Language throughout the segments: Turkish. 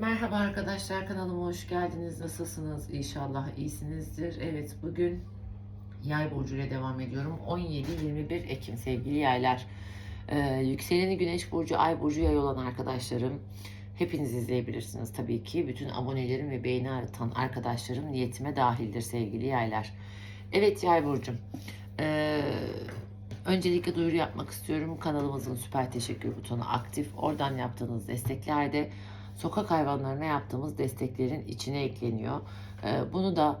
Merhaba arkadaşlar kanalıma hoş geldiniz. Nasılsınız? İnşallah iyisinizdir. Evet bugün Yay burcu ile devam ediyorum. 17-21 Ekim sevgili yaylar. Ee, yükseleni Güneş burcu, Ay burcu yay olan arkadaşlarım. Hepiniz izleyebilirsiniz tabii ki. Bütün abonelerim ve beğeni aratan arkadaşlarım niyetime dahildir sevgili yaylar. Evet yay burcum. Ee, öncelikle duyuru yapmak istiyorum. Kanalımızın süper teşekkür butonu aktif. Oradan yaptığınız desteklerde sokak hayvanlarına yaptığımız desteklerin içine ekleniyor. Ee, bunu da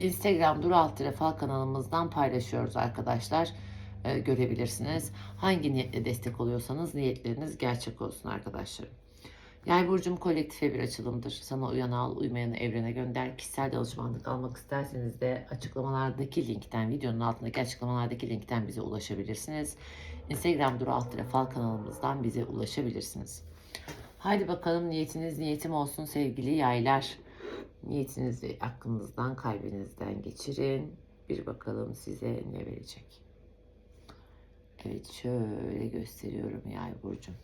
Instagram Duru Alt Fal kanalımızdan paylaşıyoruz arkadaşlar. Ee, görebilirsiniz. Hangi niyetle destek oluyorsanız niyetleriniz gerçek olsun arkadaşlar. Yay burcum kolektife bir açılımdır. Sana uyan al, uymayanı evrene gönder. Kişisel danışmanlık almak isterseniz de açıklamalardaki linkten, videonun altındaki açıklamalardaki linkten bize ulaşabilirsiniz. Instagram Duru Alt Fal kanalımızdan bize ulaşabilirsiniz. Haydi bakalım niyetiniz niyetim olsun sevgili yaylar. Niyetinizi aklınızdan, kalbinizden geçirin. Bir bakalım size ne verecek. Evet şöyle gösteriyorum yay burcum.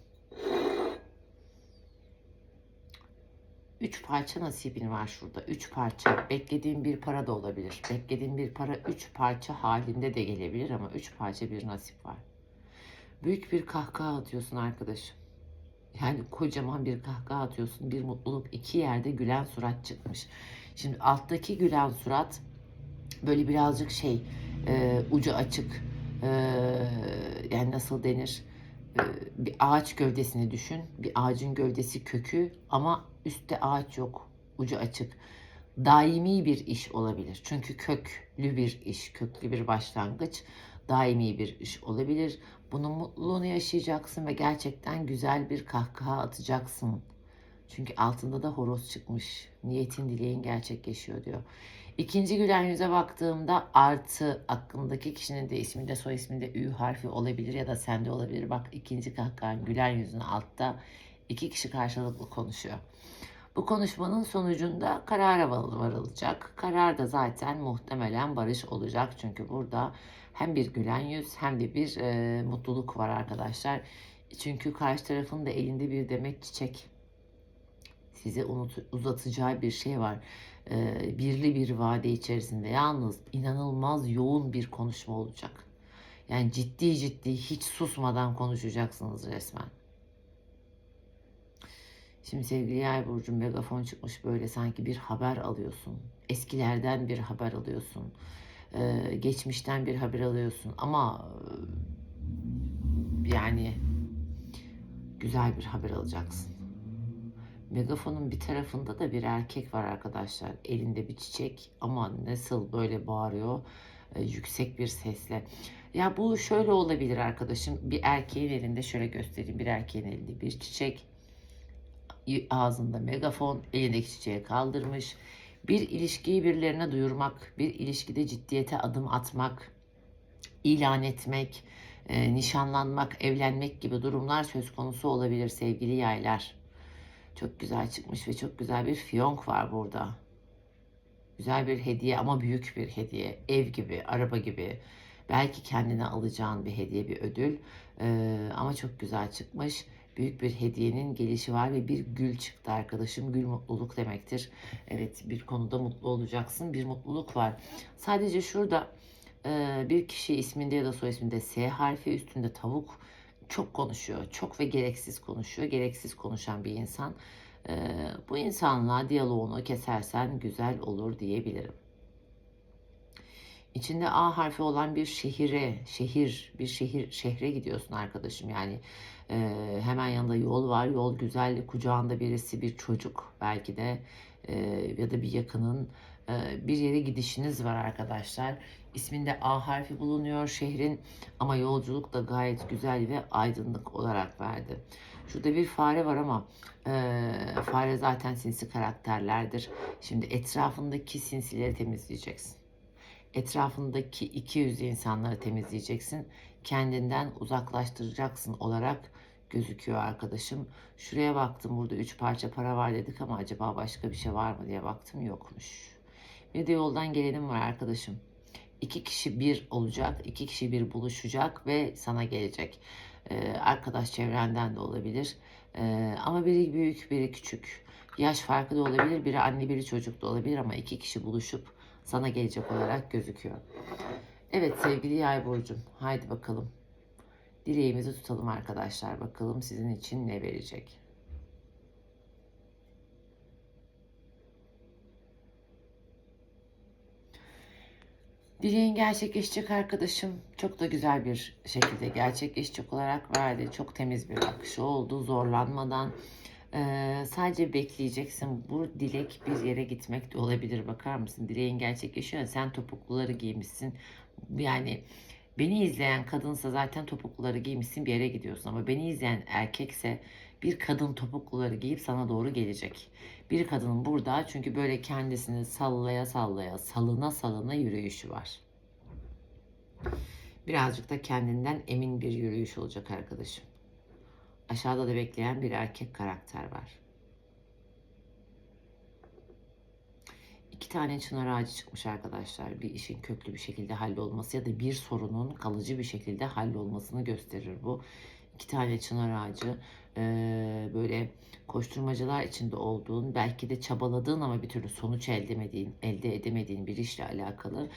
Üç parça nasibin var şurada. Üç parça. Beklediğin bir para da olabilir. Beklediğin bir para üç parça halinde de gelebilir ama üç parça bir nasip var. Büyük bir kahkaha atıyorsun arkadaşım. Yani kocaman bir kahkaha atıyorsun. Bir mutluluk iki yerde gülen surat çıkmış. Şimdi alttaki gülen surat böyle birazcık şey e, ucu açık e, yani nasıl denir e, bir ağaç gövdesini düşün. Bir ağacın gövdesi kökü ama üstte ağaç yok. Ucu açık. Daimi bir iş olabilir. Çünkü köklü bir iş, köklü bir başlangıç daimi bir iş olabilir. Bunun mutluluğunu yaşayacaksın ve gerçekten güzel bir kahkaha atacaksın. Çünkü altında da horoz çıkmış. Niyetin dileğin gerçekleşiyor diyor. İkinci gülen yüze baktığımda artı aklındaki kişinin de isminde soy isminde Ü harfi olabilir ya da sende olabilir. Bak ikinci kahkahan gülen yüzün altta iki kişi karşılıklı konuşuyor. Bu konuşmanın sonucunda karara varılacak. Karar da zaten muhtemelen barış olacak. Çünkü burada hem bir gülen yüz hem de bir e, mutluluk var arkadaşlar. Çünkü karşı tarafın da elinde bir demet çiçek. Size unut, uzatacağı bir şey var. E, birli bir vade içerisinde yalnız inanılmaz yoğun bir konuşma olacak. Yani ciddi ciddi hiç susmadan konuşacaksınız resmen. Şimdi sevgili Yay Burcu megafon çıkmış böyle sanki bir haber alıyorsun. Eskilerden bir haber alıyorsun. Ee, geçmişten bir haber alıyorsun. Ama e, yani güzel bir haber alacaksın. Megafonun bir tarafında da bir erkek var arkadaşlar. Elinde bir çiçek ama nasıl böyle bağırıyor e, yüksek bir sesle. Ya bu şöyle olabilir arkadaşım. Bir erkeğin elinde şöyle göstereyim. Bir erkeğin elinde bir çiçek ağzında megafon, elindeki çiçeği kaldırmış. Bir ilişkiyi birilerine duyurmak, bir ilişkide ciddiyete adım atmak, ilan etmek, e, nişanlanmak, evlenmek gibi durumlar söz konusu olabilir sevgili yaylar. Çok güzel çıkmış ve çok güzel bir fiyonk var burada. Güzel bir hediye ama büyük bir hediye. Ev gibi, araba gibi. Belki kendine alacağın bir hediye, bir ödül. Ee, ama çok güzel çıkmış büyük bir hediyenin gelişi var ve bir gül çıktı arkadaşım. Gül mutluluk demektir. Evet bir konuda mutlu olacaksın. Bir mutluluk var. Sadece şurada e, bir kişi isminde ya da soy isminde S harfi üstünde tavuk çok konuşuyor. Çok ve gereksiz konuşuyor. Gereksiz konuşan bir insan. E, bu insanla diyaloğunu kesersen güzel olur diyebilirim. İçinde A harfi olan bir şehire, şehir, bir şehir, şehre gidiyorsun arkadaşım. Yani e, hemen yanında yol var, yol güzel, kucağında birisi bir çocuk belki de e, ya da bir yakının e, bir yere gidişiniz var arkadaşlar. İsminde A harfi bulunuyor şehrin ama yolculuk da gayet güzel ve aydınlık olarak verdi. Şurada bir fare var ama e, fare zaten sinsi karakterlerdir. Şimdi etrafındaki sinsileri temizleyeceksin etrafındaki 200 insanları temizleyeceksin. Kendinden uzaklaştıracaksın olarak gözüküyor arkadaşım. Şuraya baktım burada 3 parça para var dedik ama acaba başka bir şey var mı diye baktım yokmuş. Bir de yoldan gelenim var arkadaşım. İki kişi bir olacak, iki kişi bir buluşacak ve sana gelecek. Ee, arkadaş çevrenden de olabilir. Ee, ama biri büyük, biri küçük. Yaş farkı da olabilir. Biri anne, biri çocuk da olabilir ama iki kişi buluşup sana gelecek olarak gözüküyor. Evet sevgili Yay burcum, haydi bakalım. Dileğimizi tutalım arkadaşlar. Bakalım sizin için ne verecek. Dileğin gerçekleşecek arkadaşım. Çok da güzel bir şekilde gerçekleşecek olarak verdi. Çok temiz bir akışı oldu. Zorlanmadan. Ee, sadece bekleyeceksin. Bu dilek bir yere gitmek de olabilir. Bakar mısın? Dileğin gerçekleşiyor. Sen topukluları giymişsin. Yani beni izleyen kadınsa zaten topukluları giymişsin bir yere gidiyorsun. Ama beni izleyen erkekse bir kadın topukluları giyip sana doğru gelecek. Bir kadının burada çünkü böyle kendisini sallaya sallaya, salına salına yürüyüşü var. Birazcık da kendinden emin bir yürüyüş olacak arkadaşım. Aşağıda da bekleyen bir erkek karakter var. İki tane çınar ağacı çıkmış arkadaşlar. Bir işin köklü bir şekilde hallolması ya da bir sorunun kalıcı bir şekilde hallolmasını gösterir bu. İki tane çınar ağacı eee, böyle koşturmacalar içinde olduğun, belki de çabaladığın ama bir türlü sonuç elde edemediğin, elde edemediğin bir işle alakalı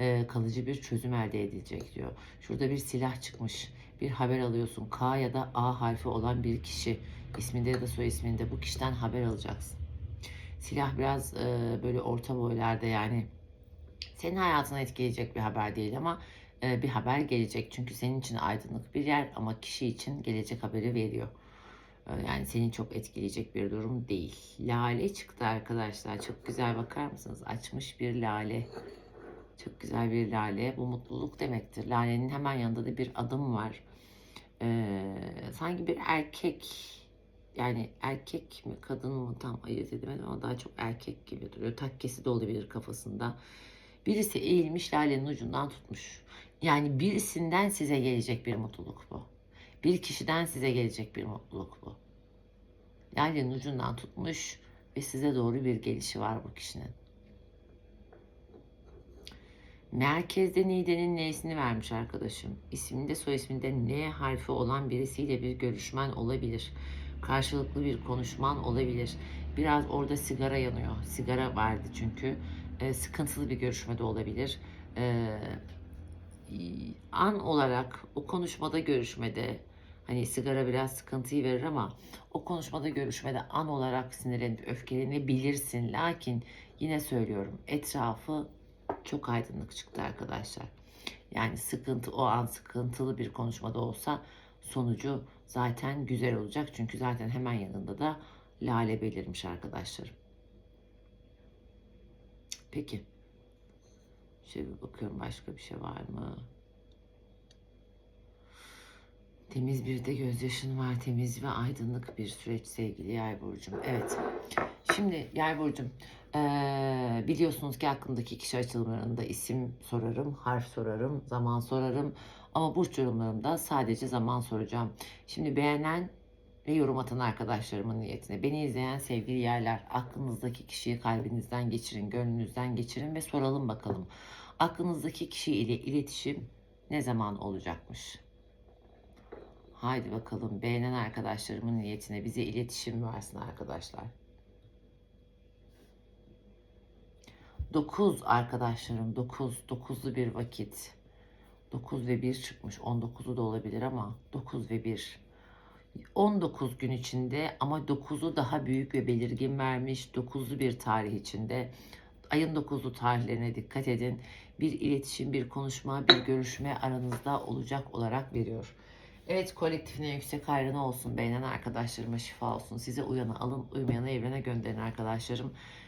eee, kalıcı bir çözüm elde edilecek diyor. Şurada bir silah çıkmış. Bir haber alıyorsun. K ya da A harfi olan bir kişi isminde ya da soy isminde bu kişiden haber alacaksın. Silah biraz e, böyle orta boylarda yani senin hayatını etkileyecek bir haber değil ama e, bir haber gelecek. Çünkü senin için aydınlık bir yer ama kişi için gelecek haberi veriyor. E, yani seni çok etkileyecek bir durum değil. Lale çıktı arkadaşlar. Çok güzel bakar mısınız? Açmış bir lale. Çok güzel bir lale. Bu mutluluk demektir. Lalenin hemen yanında da bir adım var. Ee, sanki bir erkek yani erkek mi kadın mı tam ayırt edemedim ama daha çok erkek gibi duruyor. Takkesi de olabilir kafasında. Birisi eğilmiş lalenin ucundan tutmuş. Yani birisinden size gelecek bir mutluluk bu. Bir kişiden size gelecek bir mutluluk bu. Lalenin ucundan tutmuş ve size doğru bir gelişi var bu kişinin. Merkezde Nide'nin N'sini vermiş arkadaşım. İsminde soy isminde N harfi olan birisiyle bir görüşmen olabilir. Karşılıklı bir konuşman olabilir. Biraz orada sigara yanıyor. Sigara vardı çünkü. Ee, sıkıntılı bir görüşme de olabilir. Ee, an olarak o konuşmada görüşmede hani sigara biraz sıkıntıyı verir ama o konuşmada görüşmede an olarak sinirlenip öfkelenebilirsin. Lakin yine söylüyorum etrafı çok aydınlık çıktı arkadaşlar. Yani sıkıntı o an sıkıntılı bir konuşmada olsa sonucu zaten güzel olacak. Çünkü zaten hemen yanında da lale belirmiş arkadaşlarım. Peki. Şöyle bir bakıyorum başka bir şey var mı? Temiz bir de gözyaşın var. Temiz ve aydınlık bir süreç sevgili Yay burcum. Evet. Şimdi Yay burcum eee, biliyorsunuz ki aklımdaki kişi açılımlarında isim sorarım, harf sorarım, zaman sorarım. Ama burç yorumlarımda sadece zaman soracağım. Şimdi beğenen ve yorum atan arkadaşlarımın niyetine. Beni izleyen sevgili yerler, aklınızdaki kişiyi kalbinizden geçirin, gönlünüzden geçirin ve soralım bakalım. Aklınızdaki kişi ile iletişim ne zaman olacakmış? Haydi bakalım beğenen arkadaşlarımın niyetine bize iletişim versin arkadaşlar. 9 arkadaşlarım 9 9'lu bir vakit. 9 ve 1 çıkmış. 19'u da olabilir ama 9 ve 1. 19 gün içinde ama 9'u daha büyük ve belirgin vermiş. 9'lu bir tarih içinde. Ayın 9'lu tarihlerine dikkat edin. Bir iletişim, bir konuşma, bir görüşme aranızda olacak olarak veriyor. Evet kolektifine yüksek hayrına olsun. Beğenen arkadaşlarıma şifa olsun. Size uyanı alın, uymayanı evrene gönderin arkadaşlarım.